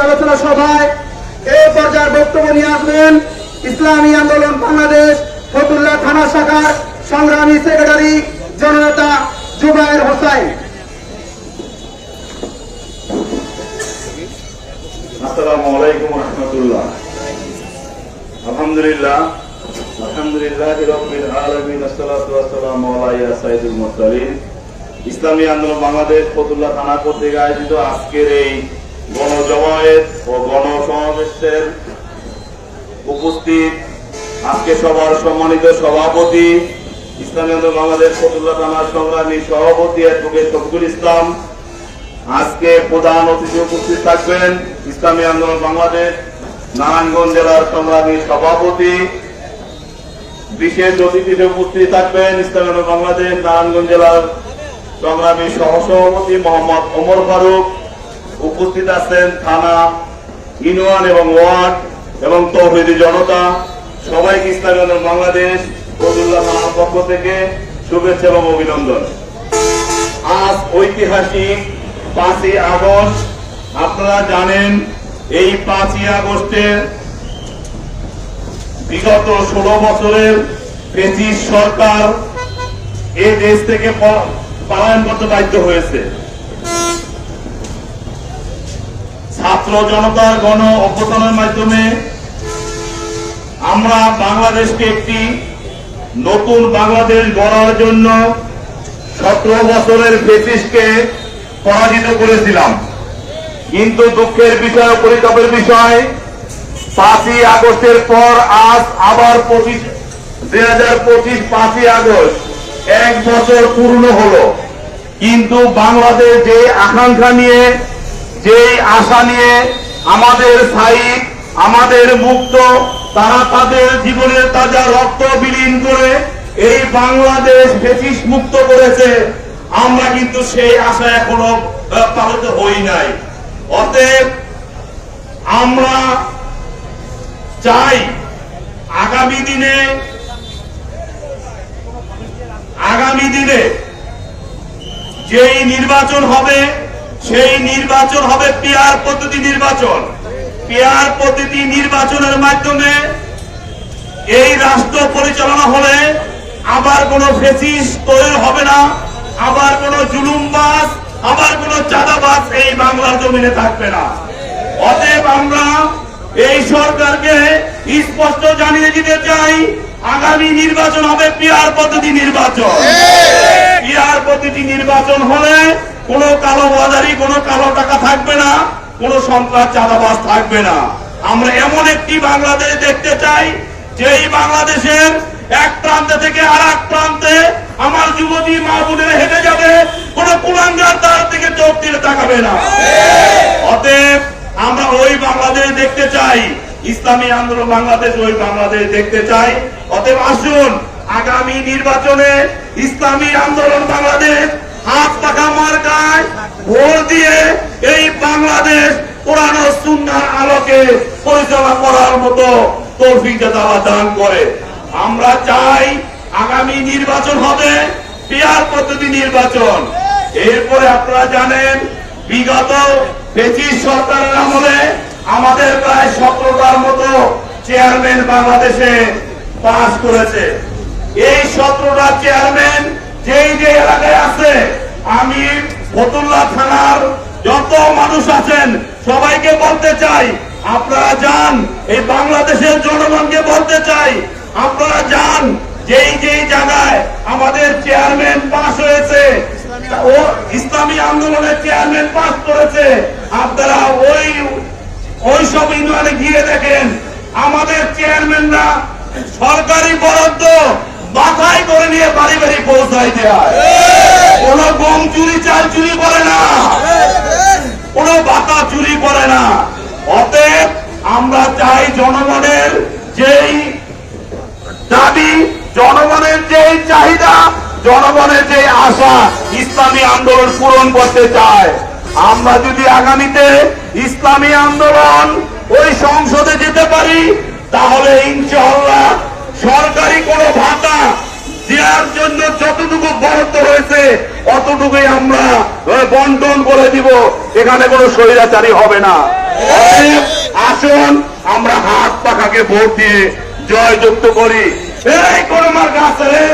আলোচনা সভায় এই পর্যায়ের বক্তব্য নিয়ে আসবেন ইসলামী আন্দোলন বাংলাদেশ ফতুল্লাহ থানা শাখার সংগ্রামী সেক্রেটারি জননেতা জুবায়ের হোসাইন। ইসলামী আন্দোলন বাংলাদেশ ফতুল্লাহ থানা কর্তৃক আয়োজিত আজকের এই গণজমায়েত ও গণসমাবেশের উপস্থিত আজকে সবার সম্মানিত সভাপতি, ইসলামী আন্দোলন বাংলাদেশ ফতুল্লাহ থানার সংগ্রামী সভাপতি অ্যাডভোকেট শফিকুল ইসলাম। আজকে প্রধান অতিথি উপস্থিত থাকবেন ইসলামী আন্দোলন বাংলাদেশ নারায়ণগঞ্জ জেলার সংগ্রামী সভাপতি। বিশেষ অতিথিতে উপস্থিত থাকবেন ইসলামী বাংলাদেশ নারায়ণগঞ্জ জেলার সংগ্রামী সহসভাপতি মোহাম্মদ ওমর ফারুক। উপস্থিত আছেন থানা, ইউনিয়ন এবং ওয়ার্ড এবং তৌহিদি জনতা, সবাইকে ইসলামী বাংলাদেশ ফজুল্লাহ থানার পক্ষ থেকে শুভেচ্ছা এবং অভিনন্দন। আজ ঐতিহাসিক পাঁচই আগস্ট, আপনারা জানেন এই পাঁচই আগস্টের বিগত ষোলো বছরের ব্রিটিশ সরকার এ দেশ থেকে পলায়ন করতে বাধ্য হয়েছে। ছাত্র জনতার গণ অভ্যুত্থানের মাধ্যমে আমরা বাংলাদেশকে একটি নতুন বাংলাদেশ গড়ার জন্য সতেরো বছরের ব্রিটিশকে পরাজিত করেছিলাম। কিন্তু দুঃখের বিষয়, পরিতাপের বিষয়, পাঁচই আগস্টের পর আজ আবার পঁচিশ, দুই হাজার পঁচিশ পাঁচই আগস্ট এক বছর পূর্ণ হলো। কিন্তু বাংলাদেশ যে আকাঙ্ক্ষা নিয়ে যেই আশা নিয়ে আমাদের সাইড আমাদের মুক্ত, তারা তাদের জীবনের তাজা রক্ত বিলীন করে এই বাংলাদেশ ব্রিটিশ মুক্ত করেছে, আমরা কিন্তু সেই আশা এখনও পালিত হই নাই। অতএব আমরা চাই আগামী দিনে আগামী দিনে যেই নির্বাচন হবে সেই নির্বাচন হবে পিয়ার পদ্ধতি নির্বাচন। পিয়ার পদ্ধতি নির্বাচনের মাধ্যমে এই রাষ্ট্র পরিচালনা হলে আবার কোন ফেসিস তৈরি হবে না আবার কোন জুলুমবাজ আবার কোন চাঁদাবাজ এই বাংলার জমিনে থাকবে না। অতএব আমরা এই সরকারকে স্পষ্ট জানিয়ে দিতে চাই আগামী নির্বাচন হবে পিয়ার পদ্ধতি নির্বাচন। পিয়ার পদ্ধতি নির্বাচন হলে কোন কালো বাজারি কোন কালো টাকা থাকবে না, কোন সন্ত্রাস, চাঁদাবাজ থাকবে না। আমরা এমন একটি বাংলাদেশ দেখতে চাই, যেই বাংলাদেশের এক প্রান্ত থেকে আর এক প্রান্তে আমার যুবতী মা বোনের হেঁটে যাবে, কোন কুলাঙ্গার তার থেকে চোখ দিয়ে তাকাবে না। অতএব আমরা ওই বাংলাদেশ দেখতে চাই, ইসলামী আন্দোলন বাংলাদেশ ওই বাংলাদেশ দেখতে চাই। অতএব আসুন, আগামী নির্বাচনে ইসলামী আন্দোলন বাংলাদেশ হাত পাখা মার্কায় ভোট দিয়ে এই বাংলাদেশ কোরআন ও সুন্নাহর আলোকে পরিচালনা করার মতো তৌফিক আল্লাহ দান করে। আমরা চাই আগামী নির্বাচন হবে পিয়ার পদ্ধতি নির্বাচন। এরপরে আপনারা জানেন, বিগত ব্রিটিশ সরকারের আমলে আমাদের প্রায় সতেরোটার মতো চেয়ারম্যান বাংলাদেশে পাস করেছে। এই সতেরোটা চেয়ারম্যান যেই যে এলাকায় আছে আমি ফতুল্লা থানার যত মানুষ আছেন, সবাইকে বলতে চাই, আপনারা যান, এই বাংলাদেশের জনগণকে বলতে চাই, আপনারা যান, যেই যেই জায়গায় আমাদের চেয়ারম্যান পাস হয়েছে, ও ইসলামী আন্দোলনের চেয়ারম্যান পাস করেছে, আপনারা ওই ওই সব ইউনিয়নে গিয়ে দেখেন, আমাদের চেয়ারম্যানরা সরকারি বরাদ্দ মাথায় করে নিয়ে বাড়ি বাড়ি পৌঁছাই দেয় চাই জনগণের যেই দাবি, জনগণের যে চাহিদা, জনগণের যে আশা ইসলামী আন্দোলন পূরণ করতে চায়। আমরা যদি আগামীতে ইসলামী আন্দোলন ওই সংসদে যেতে পারি, তাহলে ইনশাআল্লাহ সরকারি কোন ভাতা দেওয়ার জন্য যতটুকু বরাদ্দ হয়েছে, অতটুকুই আমরা বন্টন করে দিব। এখানে কোনো স্বৈরাচারী হবে না। আসুন আমরা হাত পাখাকে ভোট দিয়ে জয় যুক্ত করি। এই কোন মার্কা রে